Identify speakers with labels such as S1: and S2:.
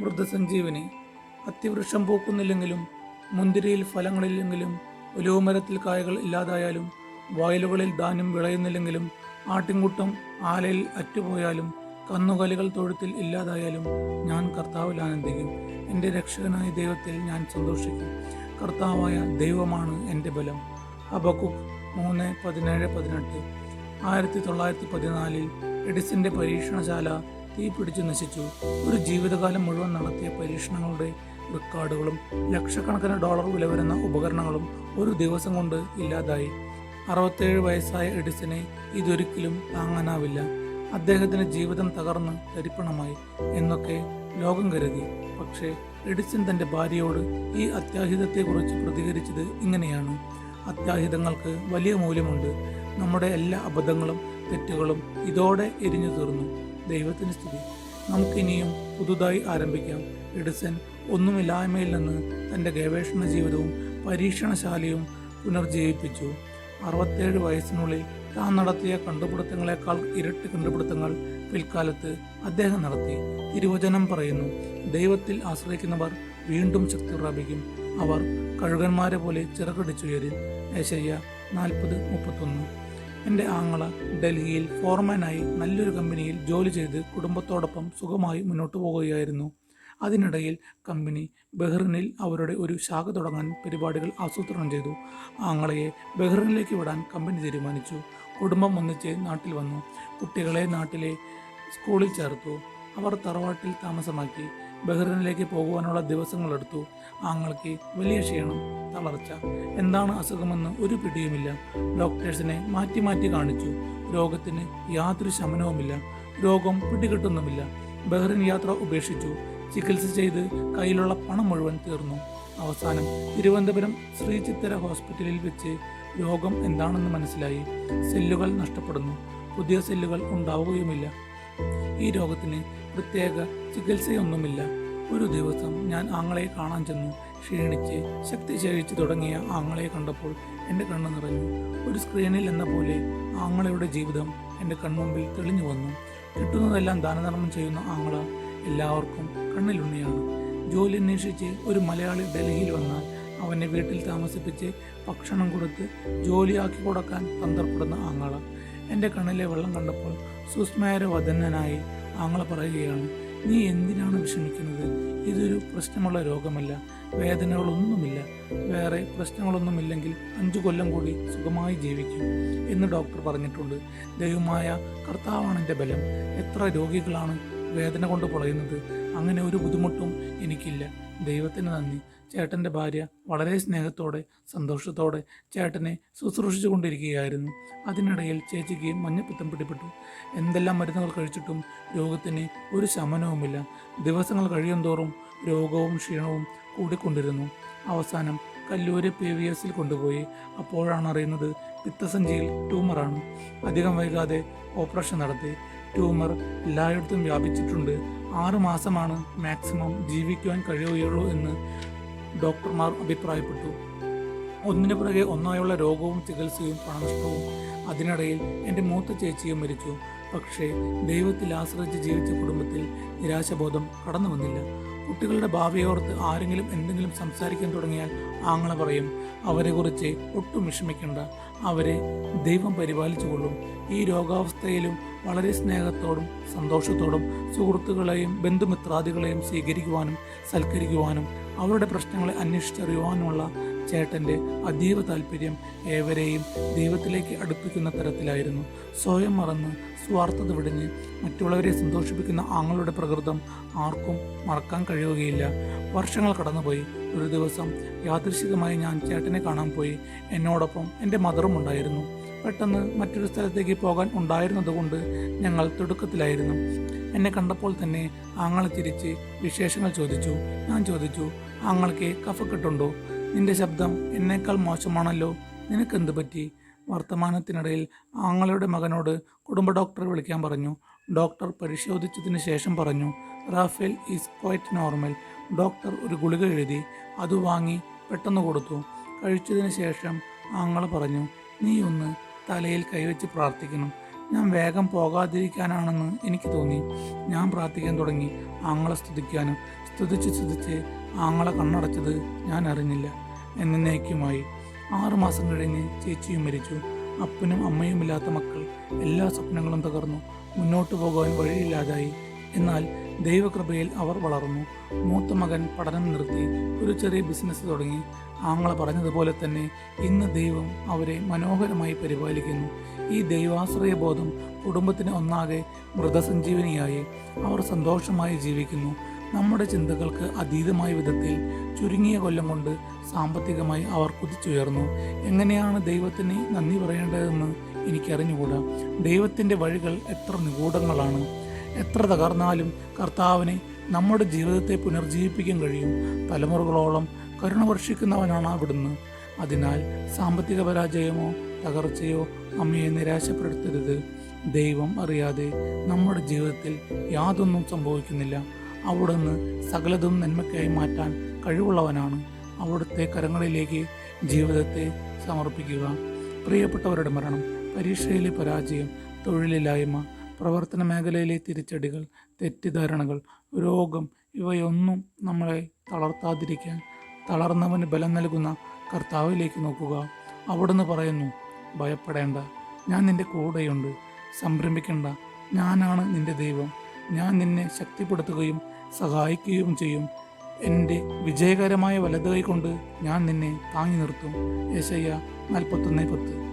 S1: മൃതസഞ്ജീവനി അത്തിവൃക്ഷം പൂക്കുന്നില്ലെങ്കിലും മുന്തിരിയിൽ ഫലങ്ങളില്ലെങ്കിലും ഒലിവുമരത്തിൽ കായകൾ ഇല്ലാതായാലും വയലുകളിൽ ധാന്യം വിളയുന്നില്ലെങ്കിലും ആട്ടിൻകൂട്ടം ആലയിൽ അറ്റുപോയാലും കന്നുകാലികൾ തൊഴുത്തിൽ ഇല്ലാതായാലും ഞാൻ കർത്താവിൽ ആനന്ദിക്കും. എന്റെ രക്ഷകനായ ദൈവത്തിൽ ഞാൻ സന്തോഷിക്കും. കർത്താവായ ദൈവമാണ് എന്റെ ബലം. അബക്കുക്ക് മൂന്ന് പതിനേഴ് പതിനെട്ട്. ആയിരത്തി തൊള്ളായിരത്തി പതിനാലിൽ എഡിസിന്റെ പരീക്ഷണശാല തീ പിടിച്ചു നശിച്ചു. ഒരു ജീവിതകാലം മുഴുവൻ നടത്തിയ പരീക്ഷണങ്ങളുടെ റെക്കോർഡുകളും ലക്ഷക്കണക്കിന് ഡോളർ വില വരുന്ന ഉപകരണങ്ങളും ഒരു ദിവസം കൊണ്ട് ഇല്ലാതായി. അറുപത്തേഴ് വയസ്സായ എഡിസനെ ഇതൊരിക്കലും താങ്ങാനാവില്ല. അദ്ദേഹത്തിന്റെ ജീവിതം തകർന്ന് തരിപ്പണമായി എന്നൊക്കെ ലോകം കരുതി. പക്ഷേ എഡിസൺ തന്റെ ഭാര്യയോട് ഈ അത്യാഹിതത്തെക്കുറിച്ച് പ്രതികരിച്ചത് ഇങ്ങനെയാണ്. അത്യാഹിതങ്ങൾക്ക് വലിയ മൂല്യമുണ്ട്. നമ്മുടെ എല്ലാ അബദ്ധങ്ങളും തെറ്റുകളും ഇതോടെ എരിഞ്ഞു തീർന്നു ദൈവത്തിന് സ്തുതി. നമുക്കിനിയും പുതുതായി ആരംഭിക്കാം. എഡിസൺ ഒന്നുമില്ലായ്മയിൽ നിന്ന് തന്റെ ഗവേഷണ ജീവിതവും പരീക്ഷണശാലയും പുനർജീവിപ്പിച്ചു അറുപത്തേഴ് വയസ്സിനുള്ളിൽ താൻ നടത്തിയ കണ്ടുപിടുത്തങ്ങളെക്കാൾ ഇരട്ടി കണ്ടുപിടുത്തങ്ങൾ പിൽക്കാലത്ത് അദ്ദേഹം നടത്തി. തിരുവചനം പറയുന്നു ദൈവത്തിൽ ആശ്രയിക്കുന്നവർ വീണ്ടും ശക്തി പ്രാപിക്കും. അവർ കഴുകന്മാരെ പോലെ ചിറകടിച്ചുയരും. ഏശയ്യ നാൽപ്പത് മുപ്പത്തൊന്ന്. എന്റെ ആങ്ങള ഡൽഹിയിൽ ഫോർമാനായി നല്ലൊരു കമ്പനിയിൽ ജോലി ചെയ്ത് കുടുംബത്തോടൊപ്പം സുഖമായി മുന്നോട്ട് പോവുകയായിരുന്നു. അതിനിടയിൽ കമ്പനി ബഹ്റിനിൽ അവരുടെ ഒരു ശാഖ തുടങ്ങാൻ പരിപാടികൾ ആസൂത്രണം ചെയ്തു. ആങ്ങളയെ ബഹ്റിനിലേക്ക് വിടാൻ കമ്പനി തീരുമാനിച്ചു. കുടുംബം ഒന്നിച്ച് നാട്ടിൽ വന്നു. കുട്ടികളെ നാട്ടിലെ സ്കൂളിൽ ചേർത്തു. അവർ തറവാട്ടിൽ താമസമാക്കി. ബഹ്റിനിലേക്ക് പോകുവാനുള്ള ദിവസങ്ങളെടുത്തു. ആങ്ങൾക്ക് വലിയ ക്ഷീണം. തളർച്ച. എന്താണ് അസുഖമെന്ന് ഒരു പിടിയുമില്ല. ഡോക്ടേഴ്സിനെ മാറ്റി മാറ്റി കാണിച്ചു. രോഗത്തിന് യാതൊരു ശമനവുമില്ല. രോഗം പിടികിട്ടുന്നുമില്ല. ബഹ്റിൻ യാത്ര ഉപേക്ഷിച്ചു. ചികിത്സ ചെയ്ത് കയ്യിലുള്ള പണം മുഴുവൻ തീർന്നു. അവസാനം തിരുവനന്തപുരം ശ്രീ ചിത്തര ഹോസ്പിറ്റലിൽ വെച്ച് രോഗം എന്താണെന്ന് മനസ്സിലായി. സെല്ലുകൾ നഷ്ടപ്പെടുന്നു. പുതിയ സെല്ലുകൾ ഉണ്ടാവുകയുമില്ല. ഈ രോഗത്തിന് പ്രത്യേക ചികിത്സയൊന്നുമില്ല. ഒരു ദിവസം ഞാൻ ആങ്ങളെ കാണാൻ ചെന്നു. ക്ഷീണിച്ച് ശക്തി ക്ഷയിച്ചു തുടങ്ങിയ ആങ്ങളെ കണ്ടപ്പോൾ എന്റെ കണ്ണ് നിറഞ്ഞു. ഒരു സ്ക്രീനിൽ എന്ന പോലെ ആങ്ങളയുടെ ജീവിതം എന്റെ കൺമുമ്പിൽ തെളിഞ്ഞു വന്നു. കിട്ടുന്നതെല്ലാം ദാനധർമ്മം ചെയ്യുന്ന ആങ്ങള എല്ലാവർക്കും കണ്ണിലുണ്ണിയാണ്. ജോലി അന്വേഷിച്ച് ഒരു മലയാളി ഡൽഹിയിൽ വന്നാൽ അവനെ വീട്ടിൽ താമസിപ്പിച്ച് ഭക്ഷണം കൊടുത്ത് ജോലിയാക്കി കൊടുക്കാൻ തന്ത്രപ്പെടുന്ന ആങ്ങള. എന്റെ കണ്ണിലെ വെള്ളം കണ്ടപ്പോൾ സുസ്മേരവദനായി ആങ്ങള പറയുകയാണ് നീ എന്തിനാണ് വിഷമിക്കുന്നത്? ഇതൊരു പ്രശ്നമുള്ള രോഗമല്ല. വേദനകളൊന്നുമില്ല. വേറെ പ്രശ്നങ്ങളൊന്നുമില്ലെങ്കിൽ അഞ്ചു കൊല്ലം കൂടി സുഖമായി ജീവിക്കും എന്ന് ഡോക്ടർ പറഞ്ഞിട്ടുണ്ട്. ദൈവമായ കർത്താവാണ് എന്റെ ബലം. എത്ര രോഗികളാണ് വേദന കൊണ്ട് പൊളയുന്നത്? അങ്ങനെ ഒരു ബുദ്ധിമുട്ടും എനിക്കില്ല. ദൈവത്തിന് നന്ദി. ചേട്ടന്റെ ഭാര്യ വളരെ സ്നേഹത്തോടെ സന്തോഷത്തോടെ ചേട്ടനെ ശുശ്രൂഷിച്ചു കൊണ്ടിരിക്കുകയായിരുന്നു. അതിനിടയിൽ ചേച്ചിക്ക് മഞ്ഞപ്പിത്തം പിടിപെട്ടു. എന്തെല്ലാം മരുന്നുകൾ കഴിച്ചിട്ടും രോഗത്തിന് ഒരു ശമനവുമില്ല. ദിവസങ്ങൾ കഴിയും തോറും രോഗവും ക്ഷീണവും കൂടിക്കൊണ്ടിരുന്നു. അവസാനം കല്ലൂര് പി വി എസിൽ കൊണ്ടുപോയി. അപ്പോഴാണ് അറിയുന്നത് പിത്തസഞ്ചിയിൽ ട്യൂമറാണ്. അധികം വൈകാതെ ഓപ്പറേഷൻ നടത്തി. ട്യൂമർ എല്ലായിടത്തും വ്യാപിച്ചിട്ടുണ്ട്. ആറ് മാസമാണ് മാക്സിമം ജീവിക്കുവാൻ കഴിയുകയുള്ളൂ എന്ന് ഡോക്ടർമാർ അഭിപ്രായപ്പെട്ടു. ഒന്നിനു പുറകെ ഒന്നായുള്ള രോഗവും ചികിത്സയും പണനഷ്ടവും അതിനിടയിൽ എന്റെ മൂത്ത ചേച്ചിയും മരിച്ചു. പക്ഷേ ദൈവത്തിൽ ആശ്രയിച്ച് ജീവിച്ച കുടുംബത്തിൽ നിരാശബോധം കടന്നു വന്നില്ല കുട്ടികളുടെ ഭാവിയോർത്ത് ആരെങ്കിലും എന്തെങ്കിലും സംസാരിക്കാൻ തുടങ്ങിയാൽ ആങ്ങള പറയും അവരെക്കുറിച്ച് ഒട്ടും വിഷമിക്കേണ്ട. അവരെ ദൈവം പരിപാലിച്ചുകൊള്ളും ഈ രോഗാവസ്ഥയിലും വളരെ സ്നേഹത്തോടും സന്തോഷത്തോടും സുഹൃത്തുക്കളെയും ബന്ധുമിത്രാദികളെയും സ്വീകരിക്കുവാനും സൽക്കരിക്കുവാനും അവരുടെ പ്രശ്നങ്ങളെ അന്വേഷിച്ചറിയുവാനുമുള്ള ചേട്ടന്റെ അതീവ താല്പര്യം ഏവരെയും ദൈവത്തിലേക്ക് അടുപ്പിക്കുന്ന തരത്തിലായിരുന്നു. സ്വയം മറന്ന് സ്വാർത്ഥത വിടിഞ്ഞ് മറ്റുള്ളവരെ സന്തോഷിപ്പിക്കുന്ന ആങ്ങളുടെ പ്രകൃതം ആർക്കും മറക്കാൻ കഴിയുകയില്ല. വർഷങ്ങൾ കടന്നുപോയി. ഒരു ദിവസം യാദൃശികമായി ഞാൻ ചേട്ടനെ കാണാൻ പോയി. എന്നോടൊപ്പം എന്റെ മദറും ഉണ്ടായിരുന്നു. പെട്ടെന്ന് മറ്റൊരു സ്ഥലത്തേക്ക് പോകാൻ ഉണ്ടായിരുന്നതുകൊണ്ട് ഞങ്ങൾ തിടുക്കത്തിലായിരുന്നു. എന്നെ കണ്ടപ്പോൾ തന്നെ ആങ്ങളെ തിരിച്ച് വിശേഷങ്ങൾ ചോദിച്ചു. ഞാൻ ചോദിച്ചു ആങ്ങൾക്ക് കഫക്കെട്ടുണ്ടോ? നിന്റെ ശബ്ദം എന്നേക്കാൾ മോശമാണല്ലോ. നിനക്കെന്ത് പറ്റി? വർത്തമാനത്തിനിടയിൽ ആങ്ങളുടെ മകനോട് കുടുംബ ഡോക്ടറെ വിളിക്കാൻ പറഞ്ഞു. ഡോക്ടർ പരിശോധിച്ചതിന് ശേഷം പറഞ്ഞു Rafael is quite normal. Doctor ഒരു ഗുളിക എഴുതി അത് വാങ്ങി പെട്ടെന്ന് കൊടുത്തു. കഴിച്ചതിന് ശേഷം ആങ്ങള പറഞ്ഞു നീ ഒന്ന് തലയിൽ കൈവച്ച് പ്രാർത്ഥിക്കണം. ഞാൻ വേഗം പോകാതിരിക്കാനാണെന്ന് എനിക്ക് തോന്നി. ഞാൻ പ്രാർത്ഥിക്കാൻ തുടങ്ങി. ആങ്ങളെ സ്തുതിക്കാനും സ്തുതിച്ച് സ്തുതിച്ച് ആങ്ങളെ കണ്ണടച്ചത് ഞാൻ അറിഞ്ഞില്ല. എന്നേക്കുമായി. ആറുമാസം കഴിഞ്ഞ് ചേച്ചിയും മരിച്ചു. അപ്പനും അമ്മയുമില്ലാത്ത മക്കൾ എല്ലാ സ്വപ്നങ്ങളും തകർന്നു. മുന്നോട്ട് പോകാൻ വഴിയില്ലാതായി. എന്നാൽ ദൈവകൃപയിൽ അവർ വളർന്നു. മൂത്ത മകൻ പഠനം നിർത്തി. ഒരു ചെറിയ ബിസിനസ് തുടങ്ങി. ആങ്ങളെ പറഞ്ഞതുപോലെ തന്നെ ഇന്ന് ദൈവം അവരെ മനോഹരമായി പരിപാലിക്കുന്നു. ഈ ദൈവാശ്രയ ബോധം കുടുംബത്തിന് ഒന്നാകെ മൃതസഞ്ജീവനിയായി അവർ സന്തോഷമായി ജീവിക്കുന്നു. നമ്മുടെ ചിന്തകൾക്ക് അതീതമായ വിധത്തിൽ ചുരുങ്ങിയ കൊല്ലം കൊണ്ട് സാമ്പത്തികമായി അവർ കുതിച്ചുയർന്നു. എങ്ങനെയാണ് ദൈവത്തിന് നന്ദി പറയേണ്ടതെന്ന് എനിക്കറിഞ്ഞുകൂടാ. ദൈവത്തിന്റെ വഴികൾ എത്ര നിഗൂഢങ്ങളാണ്. എത്ര തകർന്നാലും കർത്താവിനെ നമ്മുടെ ജീവിതത്തെ പുനർജീവിപ്പിക്കാൻ കഴിയും. തലമുറകളോളം കരുണ വർഷിക്കുന്നവനാണ് അവിടുന്ന്. അതിനാൽ സാമ്പത്തിക പരാജയമോ തകർച്ചയോ അമ്മയെ നിരാശപ്പെടുത്തരുത്. ദൈവം അറിയാതെ നമ്മുടെ ജീവിതത്തിൽ യാതൊന്നും സംഭവിക്കുന്നില്ല. അവിടുന്ന് സകലതും നന്മയ്ക്കായി മാറ്റാൻ കഴിവുള്ളവനാണ്. അവിടുത്തെ കരങ്ങളിലേക്ക് ജീവിതത്തെ സമർപ്പിക്കുക. പ്രിയപ്പെട്ടവരുടെ മരണം പരീക്ഷയിലെ പരാജയം തൊഴിലില്ലായ്മ പ്രവർത്തന മേഖലയിലെ തിരിച്ചടികൾ തെറ്റിദ്ധാരണകൾ രോഗം ഇവയൊന്നും നമ്മളെ തളർത്താതിരിക്കാൻ തളർന്നവന് ബലം നൽകുന്ന കർത്താവിലേക്ക് നോക്കുക. അവിടുന്ന് പറയുന്നു ഭയപ്പെടേണ്ട ഞാൻ നിന്റെ കൂടെയുണ്ട്. സംരംഭിക്കേണ്ട ഞാനാണ് നിന്റെ ദൈവം. ഞാൻ നിന്നെ ശക്തിപ്പെടുത്തുകയും സഹായിക്കുകയും ചെയ്യും. എന്റെ വിജയകരമായ വലതുകൈ കൊണ്ട് ഞാൻ നിന്നെ താങ്ങി നിർത്തും. യശയ്യ നാൽപ്പത്തൊന്ന് പത്ത്.